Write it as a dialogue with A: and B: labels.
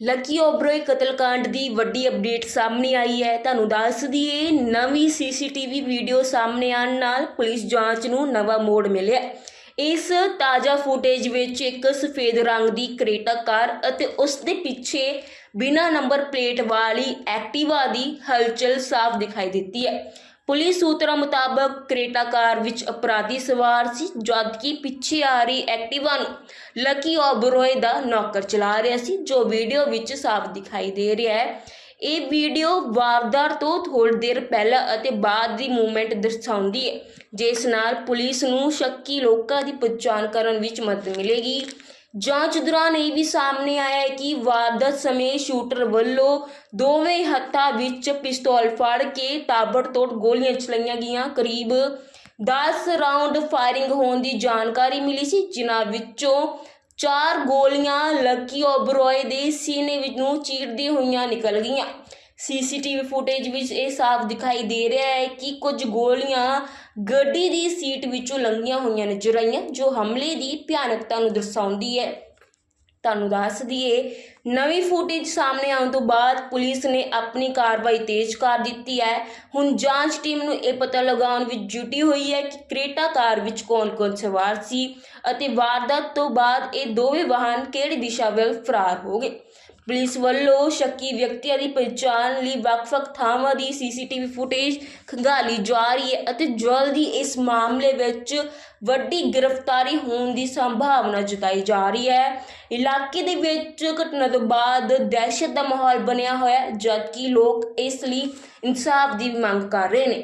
A: Lucky Oberoi ਕਤਲकांड ਦੀ ਵੱਡੀ update ਸਾਹਮਣੇ ਆਈ ਹੈ। ਤੁਹਾਨੂੰ ਦੱਸ ਦਈਏ, ਨਵੀਂ ਸੀਸੀਟੀਵੀ ਵੀਡੀਓ ਸਾਹਮਣੇ ਆਉਣ ਨਾਲ ਪੁਲਿਸ ਜਾਂਚ ਨੂੰ ਨਵਾਂ ਮੋੜ ਮਿਲਿਆ। ਇਸ ਤਾਜ਼ਾ ਫੁਟੇਜ ਵਿੱਚ ਇੱਕ ਸਫੇਦ ਰੰਗ ਦੀ ਕਰੇਟਾ ਕਾਰ ਅਤੇ ਉਸ ਦੇ ਪਿੱਛੇ ਬਿਨਾਂ ਨੰਬਰ ਪਲੇਟ ਵਾਲੀ ਐਕਟਿਵਾ ਦੀ ਹਲਚਲ ਸਾਫ਼ ਦਿਖਾਈ ਦਿੱਤੀ ਹੈ। ਪੁਲਿਸ ਸੂਤਰਾਂ ਮੁਤਾਬਕ ਕਰੇਟਾ ਕਾਰ ਵਿੱਚ ਅਪਰਾਧੀ ਸਵਾਰ ਸੀ ਜਦਕਿ ਪਿੱਛੇ ਆ ਰਹੀ ਐਕਟਿਵਾ ਨੂੰ ਲੱਕੀ ਓਬਰੋਏ ਦਾ ਨੌਕਰ ਚਲਾ ਰਿਹਾ ਸੀ, ਜੋ ਵੀਡੀਓ ਵਿੱਚ ਸਾਫ਼ ਦਿਖਾਈ ਦੇ ਰਿਹਾ ਹੈ। ਇਹ ਵੀਡੀਓ ਵਾਰਦਾਤ ਤੋਂ ਥੋੜੀ ਦੇਰ ਪਹਿਲਾਂ ਅਤੇ ਬਾਅਦ ਦੀ ਮੂਵਮੈਂਟ ਦਰਸਾਉਂਦੀ ਹੈ, ਜਿਸ ਨਾਲ ਪੁਲਿਸ ਨੂੰ ਸ਼ੱਕੀ ਲੋਕਾਂ ਦੀ ਪਛਾਣ ਕਰਨ ਵਿੱਚ ਮਦਦ ਮਿਲੇਗੀ। ਜਾਂਚ ਦੌਰਾਨ ਇਹ ਵੀ ਸਾਹਮਣੇ ਆਇਆ ਹੈ ਕਿ ਵਾਰਦਾਤ ਸਮੇਂ ਸ਼ੂਟਰ ਵੱਲੋਂ ਦੋਵੇਂ ਹੱਥਾਂ ਵਿੱਚ ਪਿਸਤੌਲ ਫੜ ਕੇ ਤਾਬੜਤੋੜ ਗੋਲੀਆਂ ਚਲਾਈਆਂ ਗਈਆਂ। ਕਰੀਬ 10 ਰਾਉਂਡ ਫਾਇਰਿੰਗ ਹੋਣ ਦੀ ਜਾਣਕਾਰੀ ਮਿਲੀ ਸੀ, ਜਿਨ੍ਹਾਂ ਵਿੱਚੋਂ ਚਾਰ ਗੋਲੀਆਂ ਲੱਕੀ ਓਬਰੋਏ ਦੇ ਸੀਨੇ ਵਿੱਚ ਨੂੰ ਚੀਰਦੀ ਹੋਈਆਂ ਨਿਕਲ ਗਈਆਂ। ਸੀਸੀਟੀਵੀ ਫੁਟੇਜ ਵਿੱਚ ਇਹ ਸਾਫ਼ ਦਿਖਾਈ ਦੇ ਰਿਹਾ ਹੈ ਕਿ ਕੁਝ ਗੋਲੀਆਂ ਗੱਡੀ ਦੀ ਸੀਟ ਵਿੱਚੋਂ ਲੰਘੀਆਂ ਹੋਈਆਂ ਨਜ਼ਰ ਆਈਆਂ, ਜੋ ਹਮਲੇ ਦੀ ਭਿਆਨਕਤਾ ਨੂੰ ਦਰਸਾਉਂਦੀ ਹੈ। ਤੁਹਾਨੂੰ ਦੱਸ ਦਈਏ, ਨਵੀਂ ਫੁਟੇਜ ਸਾਹਮਣੇ ਆਉਣ ਤੋਂ ਬਾਅਦ ਪੁਲਿਸ ਨੇ ਆਪਣੀ ਕਾਰਵਾਈ ਤੇਜ਼ ਕਰ ਦਿੱਤੀ ਹੈ। ਹੁਣ ਜਾਂਚ ਟੀਮ ਨੂੰ ਇਹ ਪਤਾ ਲਗਾਉਣ ਵਿੱਚ ਜੁਟੀ ਹੋਈ ਹੈ ਕਿ ਕ੍ਰੇਟਾ ਕਾਰ ਵਿੱਚ ਕੌਣ-ਕੌਣ ਸਵਾਰ ਸੀ ਅਤੇ ਵਾਰਦਾਤ ਤੋਂ ਬਾਅਦ ਇਹ ਦੋਵੇਂ ਵਾਹਨ ਕਿਹੜੀ ਦਿਸ਼ਾ ਵੱਲ ਫਰਾਰ ਹੋ ਗਏ। ਪੁਲਿਸ ਵੱਲੋਂ ਸ਼ੱਕੀ ਵਿਅਕਤੀਆਂ ਦੀ ਪਛਾਣ ਲਈ ਵੱਖ-ਵੱਖ ਥਾਵਾਂ ਦੀ ਸੀਸੀਟੀਵੀ ਫੁਟੇਜ ਖੰਗਾਲੀ ਜਾ ਰਹੀ ਹੈ ਅਤੇ ਜਲਦ ਹੀ ਇਸ ਮਾਮਲੇ ਵਿੱਚ ਵੱਡੀ ਗ੍ਰਿਫਤਾਰੀ ਹੋਣ ਦੀ ਸੰਭਾਵਨਾ ਜਤਾਈ ਜਾ ਰਹੀ ਹੈ। ਇਲਾਕੇ ਦੇ ਵਿੱਚ ਘਟਨਾ ਤੋਂ ਬਾਅਦ ਦਹਿਸ਼ਤ ਦਾ ਮਾਹੌਲ ਬਣਿਆ ਹੋਇਆ ਜਦਕਿ ਲੋਕ ਇਸ ਲਈ ਇਨਸਾਫ ਦੀ ਮੰਗ ਕਰ ਰਹੇ ਨੇ।